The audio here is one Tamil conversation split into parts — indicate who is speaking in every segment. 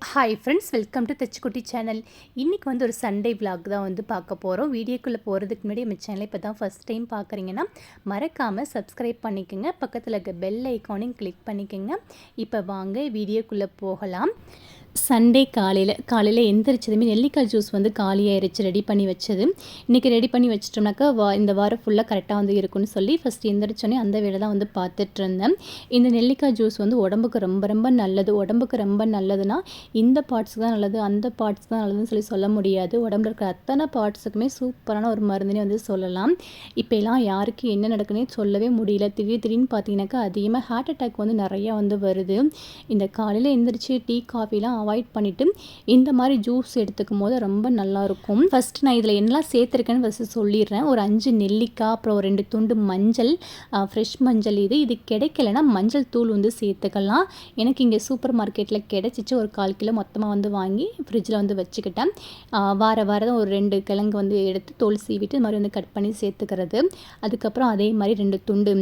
Speaker 1: Hi friends welcome to Thachukutti channel இன்றைக்கி வந்து ஒரு சண்டே விலாக் தான் வந்து பார்க்க போகிறோம் வீடியோக்குள்ளே போகிறதுக்கு முன்னாடி நம்ம சேனலை இப்போ தான் ஃபஸ்ட் டைம் பார்க்குறீங்கன்னா மறக்காமல் சப்ஸ்கிரைப் பண்ணிக்கோங்க. பக்கத்தில் இருக்க பெல் ஐக்கானையும் கிளிக் பண்ணிக்கோங்க. இப்போ வாங்க வீடியோக்குள்ளே போகலாம். சண்டே காலையில் காலையில் எந்திரிச்சதுமே நெல்லிக்காய் ஜூஸ் வந்து காலியாயிருச்சு ரெடி பண்ணி வச்சது. இன்றைக்கி ரெடி பண்ணி வச்சிட்டோம்னாக்கா வா இந்த வாரம் ஃபுல்லாக கரெக்டாக வந்து இருக்கும்னு சொல்லி ஃபஸ்ட்டு எந்திரிச்சோன்னே அந்த வேலை தான் வந்து பார்த்துட்டு இருந்தேன். இந்த நெல்லிக்காய் ஜூஸ் வந்து உடம்புக்கு ரொம்ப ரொம்ப நல்லது. உடம்புக்கு ரொம்ப நல்லதுன்னா இந்த பார்ட்ஸ் தான் நல்லது அந்த பார்ட்ஸ் தான் நல்லதுன்னு சொல்லி சொல்ல முடியாது. உடம்புல இருக்கிற அத்தனை பார்ட்ஸுக்குமே சூப்பரான ஒரு மருந்துனே வந்து சொல்லலாம். இப்போ எல்லாம் யாருக்கு என்ன நடக்குன்னே சொல்லவே முடியல. திடீர் திடீர்னு பார்த்தீங்கன்னாக்கா அதிகமாக ஹார்ட் அட்டாக் வந்து நிறையா வந்து வருது. இந்த காலையில் எந்திரிச்சு டீ காஃபிலாம் அவாய்ட் பண்ணிவிட்டு இந்த மாதிரி ஜூஸ் எடுத்துக்கும் போது ரொம்ப நல்லாயிருக்கும். ஃபஸ்ட்டு நான் இதில் என்னெல்லாம் சேர்த்துருக்கேன்னு ஃபஸ்ட்டு சொல்லிடுறேன். ஒரு அஞ்சு நெல்லிக்காய் அப்புறம் ரெண்டு துண்டு மஞ்சள் ஃப்ரெஷ் மஞ்சள் இது. இது கிடைக்கலனா மஞ்சள் தூள் வந்து சேர்த்துக்கலாம். எனக்கு இங்கே சூப்பர் மார்க்கெட்டில் கிடச்சிச்சு. ஒரு கால் கிலோ மொத்தமாக வந்து வாங்கி ஃப்ரிட்ஜில் வந்து வச்சுக்கிட்டேன். வார வாரம் ஒரு ரெண்டு கிழங்கு வந்து எடுத்து தோல் சீவிட்டு இது மாதிரி வந்து கட் பண்ணி சேர்த்துக்கிறது. அதுக்கப்புறம் அதே மாதிரி ரெண்டு துண்டு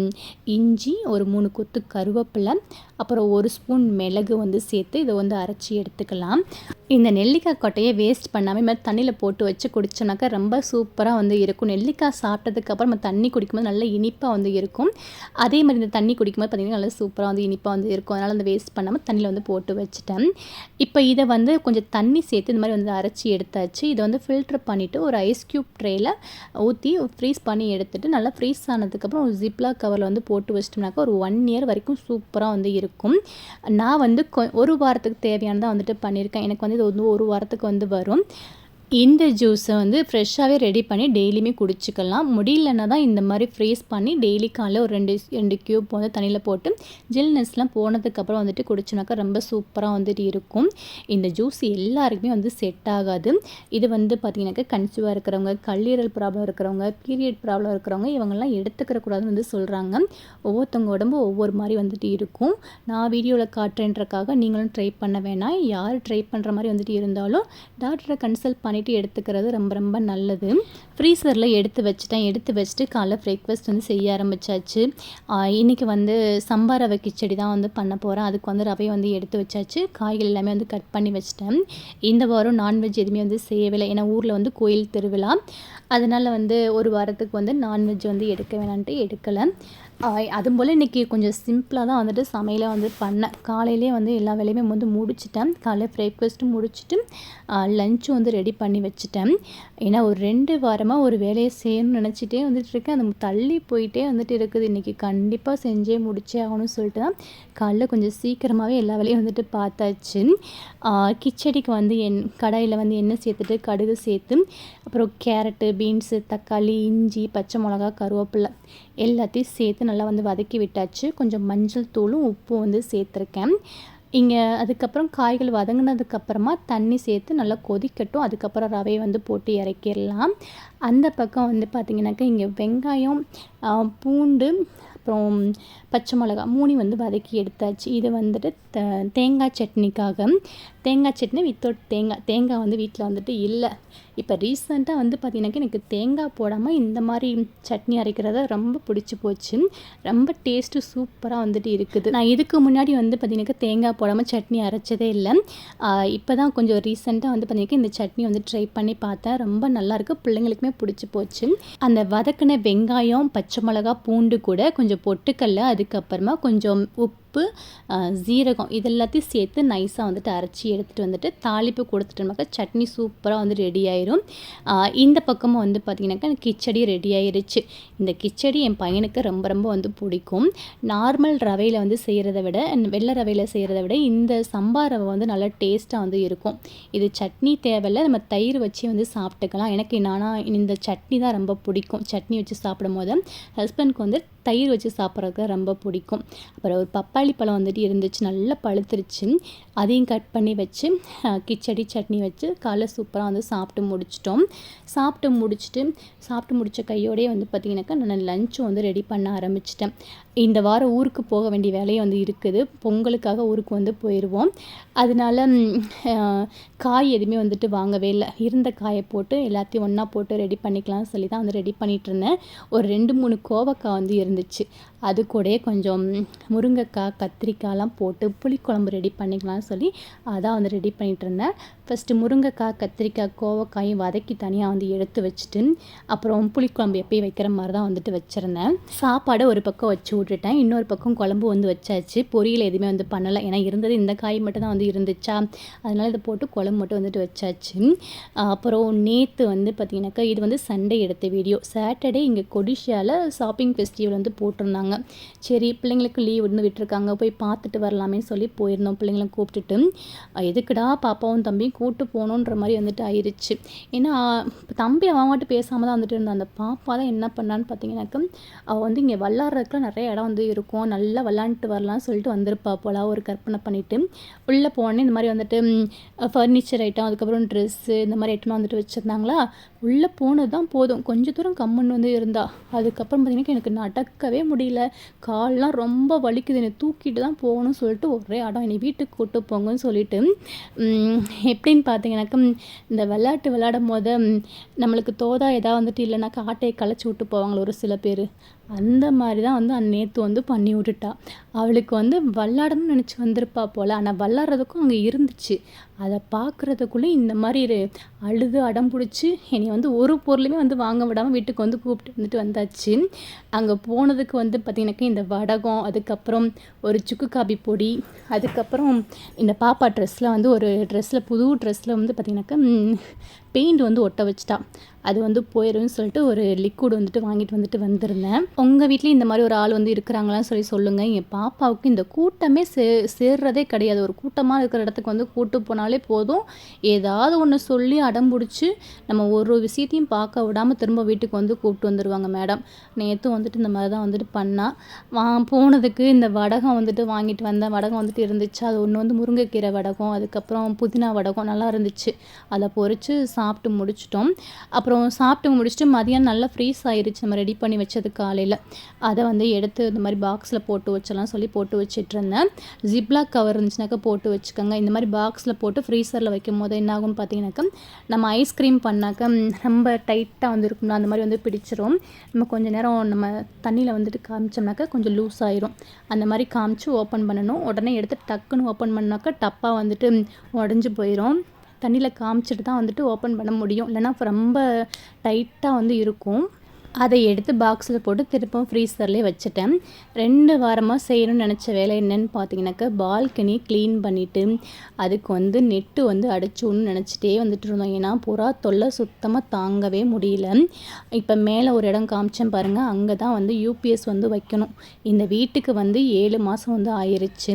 Speaker 1: இஞ்சி ஒரு மூணு கொத்து கருவேப்பிலை அப்புறம் ஒரு ஸ்பூன் மிளகு வந்து சேர்த்து இதை வந்து அரைச்சி எடுத்து எடுத்துக்கலாம். இந்த நெல்லிக்காய் கொட்டையை வேஸ்ட் பண்ணாமல் இது மாதிரி தண்ணியில் போட்டு வச்சு குடித்தோம்னாக்கா ரொம்ப சூப்பராக வந்து இருக்கும். நெல்லிக்காய் சாப்பிட்டதுக்கப்புறம் நம்ம தண்ணி குடிக்கும்போது நல்ல இனிப்பாக வந்து இருக்கும். அதே மாதிரி இந்த தண்ணி குடிக்கும்போது பார்த்திங்கன்னா நல்லா சூப்பராக வந்து இனிப்பாக வந்து இருக்கும். அதனால் அந்த வேஸ்ட் பண்ணாமல் தண்ணியில் வந்து போட்டு வச்சுட்டேன். இப்போ இதை வந்து கொஞ்சம் தண்ணி சேர்த்து இந்த மாதிரி வந்து அரைச்சி எடுத்தாச்சு. இதை வந்து ஃபில்டர் பண்ணிவிட்டு ஒரு ஐஸ் க்யூப் ட்ரேயில் ஊற்றி ஃப்ரீஸ் பண்ணி எடுத்துகிட்டு நல்லா ஃப்ரீஸ் ஆனதுக்கப்புறம் ஒரு ஜிப்லா கவரில் வந்து போட்டு வச்சிட்டோம்னாக்கா ஒரு ஒன் இயர் வரைக்கும் சூப்பராக வந்து இருக்கும். நான் வந்து கொ- ஒரு வாரத்துக்கு தேவையானதாக வந்துட்டு பண்ணியிருக்கேன். எனக்கு வந்து இது வந்து ஒரு வாரத்துக்கு வந்து வரும். இந்த ஜூஸை வந்து ஃப்ரெஷ்ஷாகவே ரெடி பண்ணி டெய்லியுமே குடிச்சிக்கலாம். முடியலன்னா தான் இந்த மாதிரி ஃப்ரீஸ் பண்ணி டெய்லி காலையில் ஒரு ரெண்டு ரெண்டு க்யூப் வந்து தண்ணியில் போட்டு ஜில்னஸ்லாம் போனதுக்கப்புறம் வந்துட்டு குடிச்சோனாக்கா ரொம்ப சூப்பராக வந்துட்டு இருக்கும். இந்த ஜூஸ் எல்லாருக்குமே வந்து செட் ஆகாது. இது வந்து பார்த்திங்கனாக்கா கன்சீவாக இருக்கிறவங்க கல்லீரல் ப்ராப்ளம் இருக்கிறவங்க பீரியட் ப்ராப்ளம் இருக்கிறவங்க இவங்கெல்லாம் எடுத்துக்கிற கூடாதுன்னு வந்து சொல்கிறாங்க ஒவ்வொருத்தவங்க உடம்பு ஒவ்வொரு மாதிரி வந்துட்டு இருக்கும். நான் வீடியோவில் காட்டுறேன்றக்காக நீங்களும் ட்ரை பண்ண வேணாம். யார் ட்ரை பண்ணுற மாதிரி வந்துட்டு இருந்தாலும் டாக்டரை கன்சல்ட் பண்ணிவிட்டு எடுத்துக்கிறது ரொம்ப ரொம்ப நல்லது. ஃப்ரீசரில் எடுத்து வச்சுட்டேன். எடுத்து வச்சுட்டு காலை பிரேக்ஃபாஸ்ட் வந்து செய்ய ஆரம்பிச்சாச்சு. இன்றைக்கி இன்னைக்கு வந்து சம்பா ரவை கிச்சடி தான் வந்து பண்ண போகிறேன் அதுக்கு வந்து ரவையை வந்து எடுத்து வச்சாச்சு. காய்கள் எல்லாமே வந்து கட் பண்ணி வச்சிட்டேன். இந்த வாரம் நான்வெஜ் எதுவுமே வந்து செய்யவில்லை. ஏன்னா ஊரில் வந்து கோயில் திருவிழா. அதனால் வந்து ஒரு வாரத்துக்கு வந்து நான்வெஜ் வந்து எடுக்க வேணான்ட்டு எடுக்கலை. அதுவும் போல் இன்றைக்கி கொஞ்சம் சிம்பிளாக தான் வந்துட்டு சமையலை வந்து பண்ணேன். காலையிலே வந்து எல்லா வேலையுமே வந்து முடிச்சிட்டேன். காலையில் பிரேக்ஃபாஸ்ட்டும் முடிச்சுட்டு லஞ்சும் வந்து ரெடி பண்ணி வச்சுட்டேன். ஏன்னா ஒரு ரெண்டு வாரமாக ஒரு வேலையை செய்யணும்னு நினச்சிட்டே வந்துட்டு இருக்கேன். அது தள்ளி போயிட்டே வந்துட்டு இருக்குது. இன்றைக்கி கண்டிப்பாக செஞ்சே முடிச்சே ஆகணும்னு சொல்லிட்டு தான் காலைல கொஞ்சம் சீக்கிரமாகவே எல்லா வேலையும் வந்துட்டு பார்த்தாச்சு. கிச்சடிக்கு வந்து என் கடாயில் வந்து எண்ணெய் சேர்த்துட்டு கடுகு சேர்த்து அப்புறம் கேரட்டு பீன்ஸு தக்காளி இஞ்சி பச்சை மிளகா கருவேப்பிலை எல்லாத்தையும் சேர்த்து நல்லா வந்து வதக்கி விட்டாச்சு. கொஞ்சம் மஞ்சள் தூளும் உப்பும் வந்து சேர்த்துருக்கேன். இங்கே அதுக்கப்புறம் காய்கள் வதங்கினதுக்கப்புறமா தண்ணி சேர்த்து நல்லா கொதிக்கட்டும். அதுக்கப்புறம் ரவையை வந்து போட்டு இறக்கிடலாம். அந்த பக்கம் வந்து பார்த்திங்கனாக்கா இங்கே வெங்காயம் பூண்டு அப்புறம் பச்சை மிளகா மூணு வந்து வதக்கி எடுத்தாச்சு. இது வந்துட்டு த தேங்காய் சட்னிக்காக. தேங்காய் சட்னி வித்தவுட் தேங்காய் தேங்காய் வந்து வீட்டில் வந்துட்டு இல்லை. இப்போ ரீசெண்டாக வந்து பார்த்திங்கனாக்கா எனக்கு தேங்காய் போடாமல் இந்த மாதிரி சட்னி அரைக்கிறத ரொம்ப பிடிச்சி போச்சு. ரொம்ப டேஸ்ட்டு சூப்பராக வந்துட்டு இருக்குது. நான் இதுக்கு முன்னாடி வந்து பார்த்திங்கனாக்கா தேங்காய் போடாமல் சட்னி அரைச்சதே இல்லை. இப்போ தான் கொஞ்சம் ரீசெண்டாக வந்து பார்த்திங்கனாக்கா இந்த சட்னி வந்து ட்ரை பண்ணி பார்த்தேன். ரொம்ப நல்லாயிருக்கு பிள்ளைங்களுக்குமே பிடிச்சி போச்சு. அந்த வதக்கின வெங்காயம் பச்சை மிளகா பூண்டு கூட கொஞ்சம் பொட்டுக்கல்ல அதுக்கப்புறமா கொஞ்சம் உப்பு உப்பு ஜீரகம் இது எல்லாத்தையும் சேர்த்து நைஸாக வந்துட்டு அரைச்சி எடுத்துகிட்டு வந்துட்டு தாளிப்பு கொடுத்துட்டோம்னாக்கா சட்னி சூப்பராக வந்து ரெடி ஆயிரும். இந்த பக்கமும் வந்து பார்த்திங்கனாக்கா எனக்கு கிச்சடி ரெடி ஆயிருச்சு. இந்த கிச்சடி என் பையனுக்கு ரொம்ப ரொம்ப வந்து பிடிக்கும். நார்மல் ரவையில் வந்து செய்கிறத விட வெள்ளை ரவையில் செய்கிறத விட இந்த சம்பா ரவை வந்து நல்லா டேஸ்ட்டாக வந்து இருக்கும். இது சட்னி தேவையில்லை நம்ம தயிர் வச்சு வந்து சாப்பிட்டுக்கலாம். எனக்கு நானாக இந்த சட்னி தான் ரொம்ப பிடிக்கும். சட்னி வச்சு சாப்பிடும் போது ஹஸ்பண்ட்க்கு வந்து தயிர் வச்சு சாப்பிட்றதுக்கு ரொம்ப பிடிக்கும். அப்புறம் ஒரு பப்பாளி பழம் வந்துட்டு இருந்துச்சு நல்லா பழுத்துருச்சு. அதையும் கட் பண்ணி வச்சு கிச்சடி சட்னி வச்சு காலைல சூப்பராக வந்து சாப்பிட்டு முடிச்சிட்டோம். சாப்பிட்டு முடிச்சுட்டு சாப்பிட்டு முடிச்ச கையோடயே வந்து பார்த்திங்கனாக்கா நான் லஞ்சும் வந்து ரெடி பண்ண ஆரம்பிச்சிட்டேன். இந்த வாரம் ஊருக்கு போக வேண்டிய வேலையும் வந்து இருக்குது. பொங்கலுக்காக ஊருக்கு வந்து போயிடுவோம் அதனால காய் எதுவுமே வந்துட்டு வாங்கவே இல்லை. இருந்த காயை போட்டு எல்லாத்தையும் ஒன்றா போட்டு ரெடி பண்ணிக்கலாம்னு சொல்லி தான் வந்து ரெடி பண்ணிகிட்ருந்தேன் ஒரு ரெண்டு மூணு கோவக்காய் வந்து இருந்துச்சு. அது கூட கொஞ்சம் முருங்கைக்காய் கத்திரிக்காய்லாம் போட்டு புளிக்குழம்பு ரெடி பண்ணிக்கலாம்னு சொல்லி அதான் வந்து ரெடி பண்ணிகிட்டு இருந்தேன். ஃபஸ்ட்டு முருங்கைக்காய் கத்திரிக்காய் கோவக்காயும் வதக்கி தனியாக வந்து எடுத்து வச்சுட்டு அப்புறம் புளிக்குழம்பு எப்பயும் வைக்கிற மாதிரி தான் வந்துட்டு வச்சுருந்தேன். சாப்பாடை ஒரு பக்கம் வச்சு விட்டுட்டேன். இன்னொரு பக்கம் குழம்பு வந்து வச்சாச்சு. பொரியல் எதுவுமே வந்து பண்ணலை. ஏன்னா இருந்தது இந்த காய் மட்டும் தான் வந்து இருந்துச்சா? அதனால் இதை போட்டு குழம்பு மட்டும் வந்துட்டு வச்சாச்சு. அப்புறம் நேற்று வந்து பார்த்திங்கனாக்கா இது வந்து சண்டே எடுத்த வீடியோ சாட்டர்டே இங்கே கொடிஷியாவில் ஷாப்பிங் ஃபெஸ்டிவல் வந்து போட்டிருந்தாங்க. சரி பிள்ளைங்களுக்கு லீவ் இருந்து விட்டுருக்காங்க போய் பார்த்துட்டு வரலாமே சொல்லி போயிருந்தோம். பிள்ளைங்களை கூப்பிட்டுட்டு எதுக்குடா பாப்பாவும் தம்பியும் கூப்பிட்டு போகணுன்ற மாதிரி வந்துட்டு ஆயிடுச்சு ஏன்னா தம்பி அவன் மட்டும் பேசாமல் தான் வந்துட்டு இருந்தான். அந்த பாப்பா தான் என்ன பண்ணான்னு பார்த்தீங்கன்னாக்கா அவள் வந்து இங்கே விளாட்றதுக்குலாம் நிறைய இடம் வந்து இருக்கும். நல்லா விளாண்டுட்டு வரலாம்னு சொல்லிட்டு வந்திருப்பா போல. ஒரு கற்பனை பண்ணிவிட்டு உள்ளே போனே இந்த மாதிரி வந்துட்டு ஃபர்னிச்சர் ஐட்டம் அதுக்கப்புறம் ட்ரெஸ்ஸு இந்த மாதிரி ஐட்டம்லாம் வந்துட்டு வச்சுருந்தாங்களா? உள்ளே போனது தான் போதும். கொஞ்சம் தூரம் கம்முன்னு வந்து இருந்தா. அதுக்கப்புறம் பார்த்தீங்கன்னா எனக்கு நடக்கவே முடியல. கால்லாம் ரொம்ப வலிக்குது. என்னை தூக்கிட்டு தான் போகணும்னு சொல்லிட்டு ஒரே அடம். என்னை வீட்டுக்கு கூட்டு போங்கன்னு சொல்லிட்டு எப்படின்னு பார்த்தீங்கன்னாக்கா இந்த விளையாட்டு விளையாடும் போது நம்மளுக்கு தோதா எதாவது வந்துட்டு இல்லைனாக்கா ஆட்டையை களைச்சி விட்டு போவாங்களே ஒரு சில பேர். அந்த மாதிரி தான் வந்து நேற்று வந்து பண்ணி விட்டுட்டா. அவளுக்கு வந்து விளாடணும்னு நினச்சி வந்திருப்பா போல். ஆனால் விளாட்றதுக்கும் அங்கே இருந்துச்சு. அதை பார்க்குறதுக்குள்ளே இந்த மாதிரி அழுது அடம் பிடிச்சி என்னை வந்து ஒரு பொருளுமே வந்து வாங்க விடாமல் வீட்டுக்கு வந்து கூப்பிட்டு வந்துட்டு வந்தாச்சு. அங்கே போனதுக்கு வந்து பார்த்திங்கனாக்கா இந்த வடகம் அதுக்கப்புறம் ஒரு சுக்கு காபி பொடி அதுக்கப்புறம் இந்த பாப்பா ட்ரெஸ்ஸில் வந்து ஒரு ட்ரெஸ்ஸில் புது ட்ரெஸ்ஸில் வந்து பார்த்திங்கனாக்கா பெயிண்ட் வந்து ஒட்ட வச்சிட்டா. அது வந்து போயிடும்னு சொல்லிட்டு ஒரு லிக்விட் வந்துட்டு வாங்கிட்டு வந்துட்டு வந்திருந்தேன். உங்கள் வீட்லேயும் இந்த மாதிரி ஒரு ஆள் வந்து இருக்கிறாங்களான்னு சொல்லி சொல்லுங்கள் என் பாப்பாவுக்கு இந்த கூட்டமே சே சேர்றதே கிடையாது. ஒரு கூட்டமாக இருக்கிற இடத்துக்கு வந்து கூட்டு போனாலே போதும். ஏதாவது ஒன்று சொல்லி அடம்பிடிச்சி நம்ம ஒரு விஷயத்தையும் பார்க்க விடாமல் திரும்ப வீட்டுக்கு வந்து கூப்பிட்டு வந்துடுவாங்க மேடம் நேற்று வந்துட்டு இந்த மாதிரி தான் வந்துட்டு பண்ணா. வா போனதுக்கு இந்த வடகம் வந்துட்டு வாங்கிட்டு வந்தேன். வடகம் வந்துட்டு இருந்துச்சு. அது ஒன்று வந்து முருங்கைக்கீரை வடகம் அதுக்கப்புறம் புதினா வடகம் நல்லா இருந்துச்சு. அதை பொரித்து சாப்பிட்டு முடிச்சிட்டோம். அப்புறம் சாப்பிட்டு முடிச்சுட்டு மதியம் நல்லா ஃப்ரீஸ் ஆயிருச்சு. நம்ம ரெடி பண்ணி வச்சது காலையில். அதை வந்து எடுத்து இந்த மாதிரி பாக்ஸில் போட்டு வச்சலாம் சொல்லி போட்டு வச்சிட்டு இருந்தேன் ஜிப்லாக் கவர் இருந்துச்சுனாக்கா போட்டு வச்சுக்கோங்க. இந்த மாதிரி பாக்ஸில் போட்டு ஃப்ரீசரில் வைக்கும் போது என்ன ஆகும்னு பார்த்தீங்கன்னாக்கா நம்ம ஐஸ்கிரீம் பண்ணாக்கா ரொம்ப டைட்டாக வந்து இருக்கும்ல அந்த மாதிரி வந்து பிடிச்சிரும். நம்ம கொஞ்ச நேரம் நம்ம தண்ணியில் வந்துட்டு காமிச்சோம்னாக்கா கொஞ்சம் லூஸ் ஆயிரும். அந்த மாதிரி காமிச்சு ஓப்பன் பண்ணணும். உடனே எடுத்து டக்குன்னு ஓப்பன் பண்ணாக்கா டப்பாக வந்துட்டு உடஞ்சி போயிடும் தண்ணியில் காமிச்சிட்டு தான் வந்துட்டு ஓப்பன் பண்ண முடியும். இல்லைன்னா ரொம்ப டைட்டாக வந்து இருக்கும். அதை எடுத்து பாக்ஸில் போட்டு திருப்பவும் ஃப்ரீசர்லேயே வச்சுட்டேன். ரெண்டு வாரமாக செய்யணும்னு நினச்ச வேலை என்னென்னு பார்த்தீங்கன்னாக்கா பால்கனி க்ளீன் பண்ணிவிட்டு அதுக்கு வந்து நெட்டு வந்து அடிச்சோன்னு நினச்சிட்டே வந்துட்டு இருந்தோம். ஏன்னா புறா தொல்லை சுத்தமாக தாங்கவே முடியல. இப்போ மேலே ஒரு இடம் காமிச்சேன் பாருங்கள் அங்கே தான் வந்து யூபிஎஸ் வந்து வைக்கணும். இந்த வீட்டுக்கு வந்து ஏழு மாதம் வந்து ஆயிடுச்சு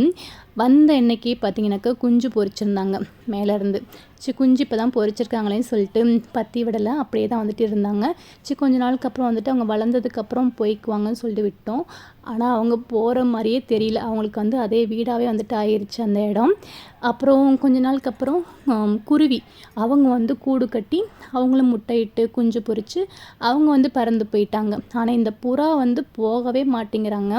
Speaker 1: வந்த இன்னைக்கு பார்த்தீங்கன்னாக்கா குஞ்சு பொரிச்சிருந்தாங்க மேலேருந்து சி குஞ்சு இப்போ தான் பொரிச்சிருக்காங்களேன்னு சொல்லிட்டு பத்தி விடலை அப்படியே தான் வந்துட்டு இருந்தாங்க. சி கொஞ்ச நாளுக்கு அப்புறம் வந்துட்டு அவங்க வளர்ந்ததுக்கப்புறம் போய்க்குவாங்கன்னு சொல்லிட்டு விட்டோம். ஆனால் அவங்க போகிற மாதிரியே தெரியல. அவங்களுக்கு வந்து அதே வீடாகவே வந்துட்டு ஆயிடுச்சு அந்த இடம். அப்புறம் கொஞ்ச நாளுக்கு அப்புறம் குருவி. அவங்க வந்து கூடு கட்டி அவங்களும் முட்டையிட்டு குஞ்சு பொரித்து அவங்க வந்து பறந்து போயிட்டாங்க. ஆனால் இந்த புறா வந்து போகவே மாட்டேங்கிறாங்க.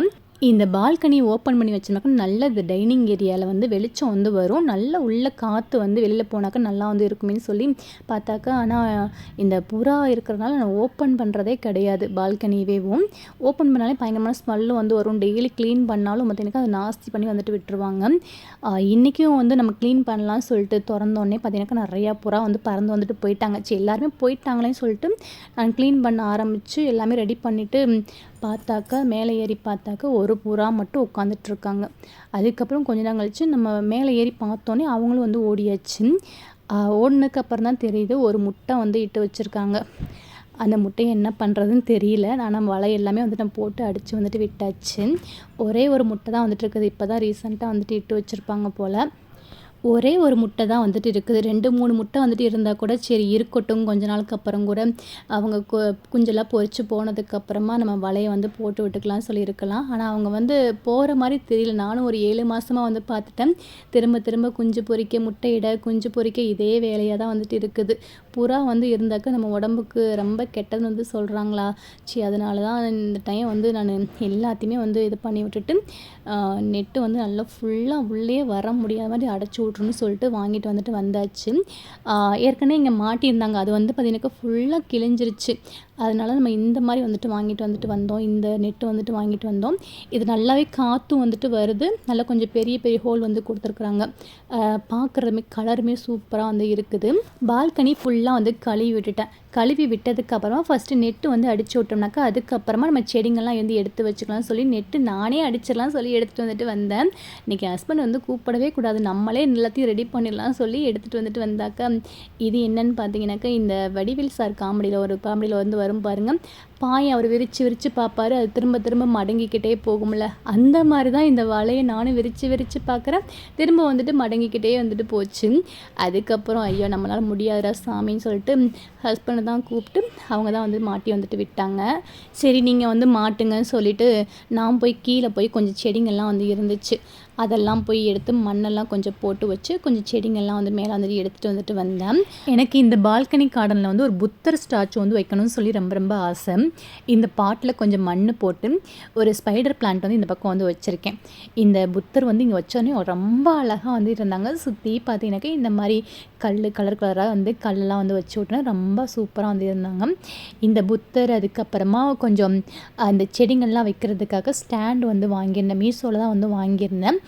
Speaker 1: இந்த பால்கனி ஓப்பன் பண்ணி வச்சோம்னாக்கா நல்ல இந்த டைனிங் ஏரியாவில் வந்து வெளிச்சம் வந்து வரும். நல்ல உள்ள காற்று வந்து வெளியில் போனாக்கா நல்லா வந்து இருக்குமேன்னு சொல்லி பார்த்தாக்கா ஆனால் இந்த புறா இருக்கிறதுனால நான் ஓப்பன் பண்ணுறதே கிடையாது. பால்கனியவேவும் ஓப்பன் பண்ணாலே பயங்கரமான ஸ்மெல்லும் வந்து வரும். டெய்லி க்ளீன் பண்ணாலும் பார்த்தீங்கன்னா அதை நாஸ்தி பண்ணி வந்துட்டு விட்டுருவாங்க. இன்றைக்கும் வந்து நம்ம க்ளீன் பண்ணலாம்னு சொல்லிட்டு திறந்தோடனே பார்த்தீங்கன்னாக்கா நிறையா புறா வந்து பறந்து வந்துட்டு போயிட்டாங்க. சரி எல்லாருமே போயிட்டாங்களேன்னு சொல்லிட்டு நான் க்ளீன் பண்ண ஆரம்பித்து எல்லாமே ரெடி பண்ணிவிட்டு பார்த்தாக்கா மேலே ஏறி பார்த்தாக்கா ஒரு புறா மட்டும் உட்காந்துட்டு இருக்காங்க அதுக்கப்புறம் கொஞ்ச நேரம் கழிச்சு நம்ம மேலே ஏறி பார்த்தோன்னே அவங்களும் வந்து ஓடியாச்சு. ஓடினதுக்கப்புறம் தான் தெரியுது ஒரு முட்டை வந்து இட்டு வச்சுருக்காங்க. அந்த முட்டையை என்ன பண்ணுறதுன்னு தெரியல. ஆனால் வலை எல்லாமே வந்துட்டு நம்ம போட்டு அடித்து வந்துட்டு விட்டாச்சு. ஒரே ஒரு முட்டை தான் வந்துட்டு இருக்குது இப்போ தான் ரீசெண்டாக வந்துட்டு இட்டு வச்சுருப்பாங்க போல். ஒரே ஒரு முட்டை தான் வந்துட்டு இருக்குது. ரெண்டு மூணு முட்டை வந்துட்டு இருந்தால் கூட சரி இருக்கட்டும். கொஞ்ச நாளுக்கு அப்புறம் கூட அவங்க கு- குஞ்செல்லாம் பொறிச்சு போனதுக்கப்புறமா நம்ம வலையை வந்து போட்டு விட்டுக்கலாம் சொல்லியிருக்கலாம். ஆனால் அவங்க வந்து போகிற மாதிரி தெரியல. நானும் ஒரு ஏழு மாதமாக வந்து பார்த்துட்டேன். திரும்ப திரும்ப குஞ்சு பொறிக்க முட்டையிட குஞ்சு பொறிக்க இதே வேலையாக தான் வந்துட்டு இருக்குது. புறா வந்து இருந்தாக்க நம்ம உடம்புக்கு ரொம்ப கெட்டதுன்னு வந்து சொல்கிறாங்களா சரி அதனால தான் இந்த டைம் வந்து நான் எல்லாத்தையுமே வந்து இது பண்ணி விட்டுட்டு நெட்டு வந்து நல்லா ஃபுல்லாக உள்ளே வர முடியாத மாதிரி அடைச்சி விட்ருன்னு சொல்லிட்டு வாங்கிட்டு வந்துட்டு வந்தாச்சு. ஏற்கனவே இங்கே மாட்டியிருந்தாங்க. அது வந்து பார்த்திங்கனாக்கா ஃபுல்லாக கிழிஞ்சிருச்சு. அதனால நம்ம இந்த மாதிரி வந்துட்டு வாங்கிட்டு வந்துட்டு வந்தோம். இந்த நெட்டு வந்துட்டு வாங்கிட்டு வந்தோம். இது நல்லாவே காற்றும் வந்துட்டு வருது. நல்லா கொஞ்சம் பெரிய பெரிய ஹோல் வந்து கொடுத்துருக்குறாங்க. பார்க்குறதுமே கலருமே சூப்பராக வந்து இருக்குது. பால்கனி ஃபுல்லாக வந்து கழுவி விட்டுட்டேன். கழுவி விட்டதுக்கப்புறமா ஃபஸ்ட்டு நெட்டு வந்து அடித்து விட்டோம்னாக்கா அதுக்கப்புறமா நம்ம செடிங்கள்லாம் வந்து எடுத்து வச்சுக்கலாம் சொல்லி நெட்டு நானே அடிச்சிடலாம் சொல்லி எடுத்துகிட்டு வந்துட்டு வந்தேன். இன்றைக்கி ஹஸ்பண்ட் வந்து கூப்பிடவே கூடாது. நம்மளே எல்லாத்தையும் ரெடி பண்ணிடலாம் சொல்லி எடுத்துகிட்டு வந்துட்டு வந்தாக்கா இது என்னன்னு பார்த்தீங்கன்னாக்கா இந்த வடிவில் சார் காமெடியில் ஒரு காமெடியில் வந்து வரும் பாருங்கள் பாயை அவர் விரித்து விரித்து பார்ப்பாரு. அது திரும்ப திரும்ப மடங்கிக்கிட்டே போகும்ல. அந்த மாதிரி தான் இந்த வலையை நானும் விரித்து விரித்து பார்க்குறேன். திரும்ப வந்துட்டு மடங்கிக்கிட்டே வந்துட்டு போச்சு. அதுக்கப்புறம் ஐயோ நம்மளால் முடியாதுடா சாமின்னு சொல்லிட்டு ஹஸ்பண்டை தான் கூப்பிட்டு அவங்க தான் வந்து மாட்டி வந்துட்டு விட்டாங்க. சரி நீங்கள் வந்து மாட்டுங்கன்னு சொல்லிவிட்டு நான் போய் கீழே போய் கொஞ்சம் செடிங்கள்லாம் வந்து இருந்துச்சு. அதெல்லாம் போய் எடுத்து மண்ணெல்லாம் கொஞ்சம் போட்டு வச்சு கொஞ்சம் செடிங்கள்லாம் வந்து மேலே வந்துட்டு எடுத்துகிட்டு வந்துட்டு வந்தேன். எனக்கு இந்த பால்கனி கார்டனில் வந்து ஒரு புத்தர் ஸ்டாச்சு வந்து வைக்கணும்னு சொல்லி ரொம்ப ரொம்ப ஆசை. இந்த பாட்டில் கொஞ்சம் மண் போட்டு ஒரு ஸ்பைடர் பிளான்ட் வந்து இந்த பக்கம் வந்து வச்சுருக்கேன். இந்த புத்தர் வந்து இங்கே வச்சோடனே ரொம்ப அழகாக வந்து இருந்தாங்க. சுற்றி பார்த்தீங்கன்னாக்கா இந்த மாதிரி கல் கலர் கலராக வந்து கல்லெலாம் வந்து வச்சு விட்டோன்னா ரொம்ப சூப்பராக வந்து இருந்தாங்க. இந்த புத்தர் அதுக்கப்புறமா கொஞ்சம் அந்த செடிங்கள்லாம் வைக்கிறதுக்காக ஸ்டாண்ட் வந்து வாங்கியிருந்தேன். மீஷோவில் தான் வந்து வாங்கியிருந்தேன்.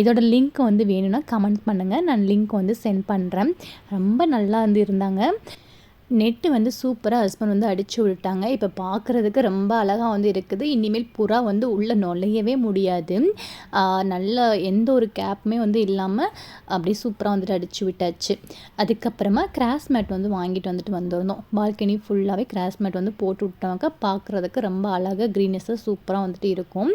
Speaker 1: இதோட லிங்க் வந்து வேணும்னா கமெண்ட் பண்ணுங்கள் நான் லிங்க் வந்து சென்ட் பண்ணுறேன் ரொம்ப நல்லா வந்து இருந்தாங்க. நெட்டு வந்து சூப்பராக ஹஸ்பண்ட் வந்து அடித்து விட்டாங்க. இப்போ பார்க்குறதுக்கு ரொம்ப அழகாக வந்து இருக்குது. இனிமேல் புறா வந்து உள்ளே நுழையவே முடியாது. நல்ல எந்த ஒரு கேப்புமே வந்து இல்லாமல் அப்படியே சூப்பராக வந்துட்டு அடித்து விட்டாச்சு. அதுக்கப்புறமா கிராஸ் மேட் வந்து வாங்கிட்டு வந்துட்டு வந்திருந்தோம். பால்கனி ஃபுல்லாகவே கிராஸ் மேட் வந்து போட்டு விட்டாங்க. பார்க்குறதுக்கு ரொம்ப அழகாக க்ரீனஸாக சூப்பராக வந்துட்டு இருக்கும்.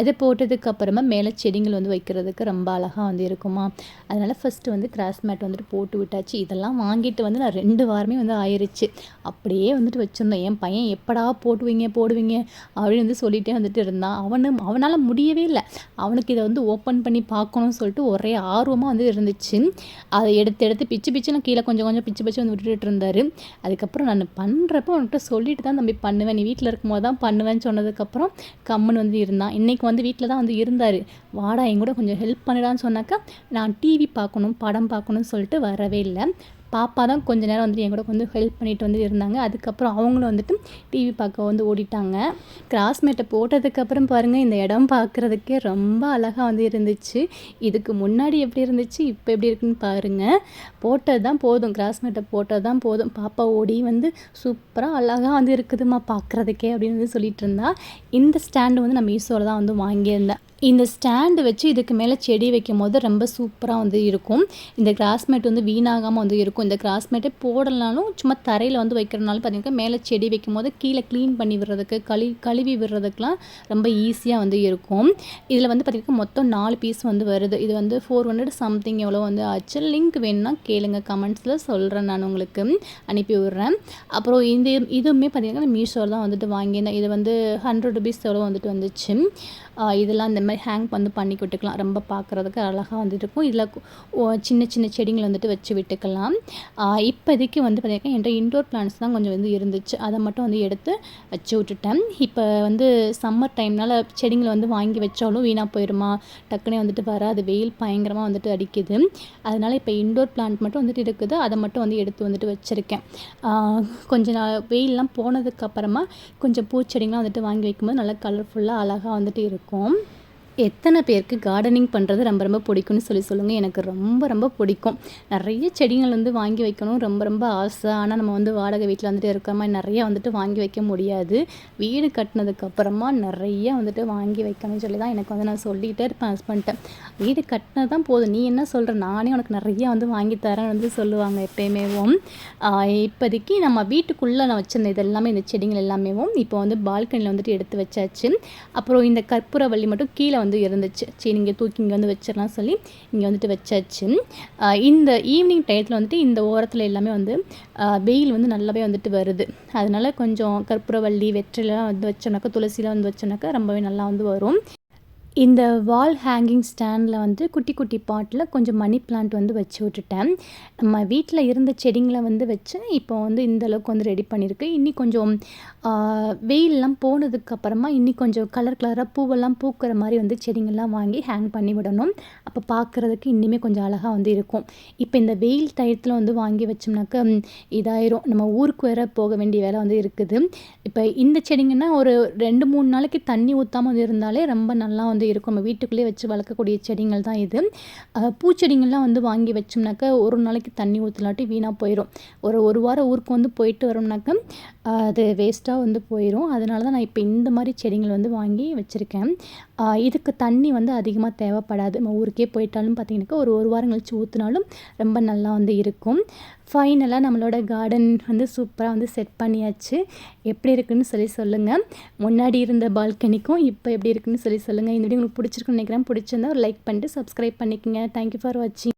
Speaker 1: அதை போட்டதுக்கப்புறமா மேலே செடிகள் வந்து வைக்கிறதுக்கு ரொம்ப அழகாக வந்து இருக்குமா. அதனால் ஃபஸ்ட்டு வந்து கிராஸ் மேட் வந்துட்டு போட்டு விட்டாச்சு. இதெல்லாம் வாங்கிட்டு வந்து நான் ரெண்டு வாரமே வந்து ஆயிடுச்சு அப்படியே வந்துட்டு வச்சுருந்தோம். என் பையன் எப்படா போடுவீங்க போடுவீங்க? அப்படின்னு வந்து சொல்லிகிட்டே வந்துட்டு இருந்தான். அவனு அவனால் முடியவே இல்லை. அவனுக்கு இதை வந்து ஓப்பன் பண்ணி பார்க்கணும்னு சொல்லிட்டு ஒரே ஆர்வமாக வந்து இருந்துச்சு. அதை எடுத்து எடுத்து பிச்சு பிச்சு நான் கீழே கொஞ்சம் கொஞ்சம் பிச்சு பிச்சு வந்து விட்டுட்டு இருந்தார். அதுக்கப்புறம் நான் பண்ணுறப்போ அவன்கிட்ட சொல்லிட்டு தான் தம்பி பண்ணுவேன். நீ வீட்டில் இருக்கும்போது தான் பண்ணுவேன்னு சொன்னதுக்கப்புறம் கம்முன்னு வந்து இருந்தான். இன்றைக்கி வந்து வீட்டில் தான் வந்து இருந்தார். வாடா என் கூட கொஞ்சம் ஹெல்ப் பண்ணிடான்னு சொன்னாக்கா நான் டிவி பார்க்கணும் படம் பார்க்கணும்னு சொல்லிட்டு வரவே இல்லை. பாப்பா தான் கொஞ்ச நேரம் வந்துட்டு என் கூட வந்து ஹெல்ப் பண்ணிட்டு வந்து இருந்தாங்க. அதுக்கப்புறம் அவங்களும் வந்துட்டு டிவி பார்க்க வந்து ஓடிட்டாங்க. கிராஸ்மேட்டை போட்டதுக்கப்புறம் பாருங்கள் இந்த இடம் பார்க்குறதுக்கே ரொம்ப அழகாக வந்து இருந்துச்சு. இதுக்கு முன்னாடி எப்படி இருந்துச்சு இப்போ எப்படி இருக்குன்னு பாருங்கள் போட்டது தான் போதும். கிராஸ்மேட்டை போட்டது தான் போதும். பாப்பா ஓடி வந்து சூப்பராக அழகாக வந்து இருக்குதுமா பார்க்குறதுக்கே அப்படின்னு வந்து சொல்லிட்டு இருந்தா. இந்த ஸ்டாண்டு வந்து நான் மீஷோவில் தான் வந்து வாங்கியிருந்தேன். இந்த ஸ்டாண்டு வச்சு இதுக்கு மேலே செடி வைக்கும் போது ரொம்ப சூப்பராக வந்து இருக்கும். இந்த கிராஸ்மேட் வந்து வீணாகாமல் வந்து இருக்கும். இந்த கிராஸ்மேட்டை போடலனாலும் சும்மா தரையில் வந்து வைக்கிறனாலும் பார்த்திங்கன்னா மேலே செடி வைக்கும் போது கீழே க்ளீன் பண்ணி விடுறதுக்கு கழி கழுவி விடுறதுக்கெலாம் ரொம்ப ஈஸியாக வந்து இருக்கும். இதில் வந்து பார்த்திங்கன்னா மொத்தம் நாலு பீஸ் வந்து வருது. இது வந்து ஃபோர் ஹண்ட்ரட் சம்திங் எவ்வளோ வந்து ஆச்சு. லிங்க் வேணும்னா கேளுங்க. கமெண்ட்ஸில் சொல்கிறேன் நான் உங்களுக்கு. அனுப்பி விட்றேன். அப்புறம் இந்த இதுவுமே பார்த்திங்கன்னா மீஷோவில் தான் வந்துட்டு வாங்கியிருந்தேன். இது வந்து ஹண்ட்ரட் ருபீஸ் எவ்வளோ வந்துட்டு வந்துச்சு. இதெல்லாம் இந்த மாதிரி ஹேங் வந்து பண்ணி விட்டுக்கலாம் ரொம்ப பார்க்குறதுக்கு அழகாக வந்துட்டு இருக்கும். இதில் சின்ன சின்ன செடிங்களை வந்துட்டு வச்சு விட்டுக்கலாம். இப்போதைக்கு வந்து பார்த்திங்கன்னா என்கிட்ட இன்டோர் பிளான்ஸ் தான் கொஞ்சம் வந்து இருந்துச்சு. அதை மட்டும் வந்து எடுத்து வச்சு விட்டுட்டேன். இப்போ வந்து சம்மர் டைம்னால் செடிங்களை வந்து வாங்கி வச்சாலும் வீணாக போயிடுமா டக்குனே வந்துட்டு வராது. வெயில் பயங்கரமாக வந்துட்டு அடிக்குது. அதனால் இப்போ இன்டோர் பிளான்ட் மட்டும் வந்துட்டு இருக்குது. அதை மட்டும் வந்து எடுத்து வந்துட்டு வச்சுருக்கேன். கொஞ்சம் நாள் வெயிலெலாம் போனதுக்கப்புறமா கொஞ்சம் பூச்செடிங்களாம் வந்துட்டு வாங்கி வைக்கும்போது நல்லா கலர்ஃபுல்லாக அழகாக வந்துட்டு இருக்கும். আলাইকুম எத்தனை பேருக்கு கார்டனிங் பண்ணுறது ரொம்ப ரொம்ப பிடிக்கும்னு சொல்லி சொல்லுங்கள் எனக்கு ரொம்ப ரொம்ப பிடிக்கும். நிறைய செடிகள் வந்து வாங்கி வைக்கணும். ரொம்ப ரொம்ப ஆசை. ஆனால் நம்ம வந்து வாடகை வீட்டில் வந்துட்டு இருக்கிற மாதிரி நிறையா வந்துட்டு வாங்கி வைக்க முடியாது. வீடு கட்டினதுக்கப்புறமா நிறைய வந்துட்டு வாங்கி வைக்கணும்னு சொல்லி தான் எனக்கு வந்து நான் சொல்லிகிட்டே இருப்பேன் ஹஸ்பண்ட்டை வீடு கட்டினது தான் போதும். நீ என்ன சொல்கிற நானே உனக்கு நிறைய வந்து வாங்கி தரேன் வந்து சொல்லுவாங்க எப்பயுமேவும் இப்போதைக்கு நம்ம வீட்டுக்குள்ளே நான் வச்சுருந்தேன் இது எல்லாமே இந்த செடிகள் எல்லாமேவும் இப்போ வந்து பால்கனியில் வந்துட்டு எடுத்து வச்சாச்சு. அப்புறம் இந்த கற்பூரவள்ளி மட்டும் கீழே வந்து வந்து இருந்துச்சு. சரி நீங்கள் தூக்கி இங்கே வந்து வச்சிடலாம் சொல்லி இங்கே வந்துட்டு வச்சாச்சு. இந்த ஈவினிங் டயத்தில் வந்துட்டு இந்த ஓரத்தில் எல்லாமே வந்து வெயில் வந்து நல்லாவே வந்துட்டு வருது. அதனால் கொஞ்சம் கற்பூரவள்ளி வெற்றிலாம் வந்து வச்சோன்னாக்கா துளசிலாம் வந்து வச்சோன்னாக்கா ரொம்பவே நல்லா வந்து வரும். இந்த வால் ஹேங்கிங் ஸ்டாண்டில் வந்து குட்டி குட்டி பாட்டில் கொஞ்சம் மணி பிளான்ட் வந்து வச்சு விட்டுட்டேன். நம்ம வீட்டில் இருந்த செடிங்களை வந்து வச்சு இப்போ வந்து இந்த அளவுக்கு வந்து ரெடி பண்ணியிருக்கு. இன்னி கொஞ்சம் வெயிலெலாம் வெயில்லாம் போனதுக்கப்புறமா இன்னி கொஞ்சம் கலர் கலராக பூவெல்லாம் பூக்கிற மாதிரி வந்து செடிங்கள்லாம் வாங்கி ஹேங் பண்ணி விடணும். அப்போ பார்க்குறதுக்கு இன்னுமே கொஞ்சம் அழகாக வந்து இருக்கும். இப்போ இந்த வெயில் டயத்தில் வந்து வாங்கி வச்சோம்னாக்க இதாயிரும். நம்ம ஊருக்கு வேற போக வேண்டிய வேலை வந்து இருக்குது. இப்போ இந்த செடிங்கன்னா ஒரு ரெண்டு மூணு நாளைக்கு தண்ணி ஊற்றாம வந்து இருந்தாலே ரொம்ப நல்லா வந்து இருக்கும். நம்ம வீட்டுக்குள்ளேயே வச்சு வளர்க்கக்கூடிய செடிகள் தான் இது. பூச்செடிங்கள்லாம் வந்து வாங்கி வச்சோம்னாக்க ஒரு நாளைக்கு தண்ணி ஊற்றலாட்டி வீணாக போயிடும் ஒரு ஒரு வாரம் ஊருக்கு வந்து போயிட்டு வரோம்னாக்க அது வேஸ்ட்டாக வந்து போயிடும் அதனால தான் நான் இப்போ இந்த மாதிரி செடிகள் வந்து வாங்கி வச்சுருக்கேன். இதுக்கு தண்ணி வந்து அதிகமாக தேவைப்படாது. நம்ம ஊருக்கே போயிட்டாலும் பார்த்திங்கனாக்கா ஒரு ஒரு வாரம் கழிச்சு ஊற்றினாலும் ரொம்ப நல்லா வந்து இருக்கும். ஃபைனலாக நம்மளோட கார்டன் வந்து சூப்பராக வந்து செட் பண்ணியாச்சு. எப்படி இருக்குன்னு சொல்லி சொல்லுங்கள் முன்னாடி இருந்த பால்கனிக்கும் இப்போ எப்படி இருக்குன்னு சொல்லி சொல்லுங்கள் இந்த வீடியோ உங்களுக்கு பிடிச்சிருக்குன்னு நினைக்கிறேன். பிடிச்சிருந்தா ஒரு லைக் பண்ணிட்டு சப்ஸ்கிரைப் பண்ணிக்கோங்க. தேங்க்யூ ஃபார் வாட்சிங்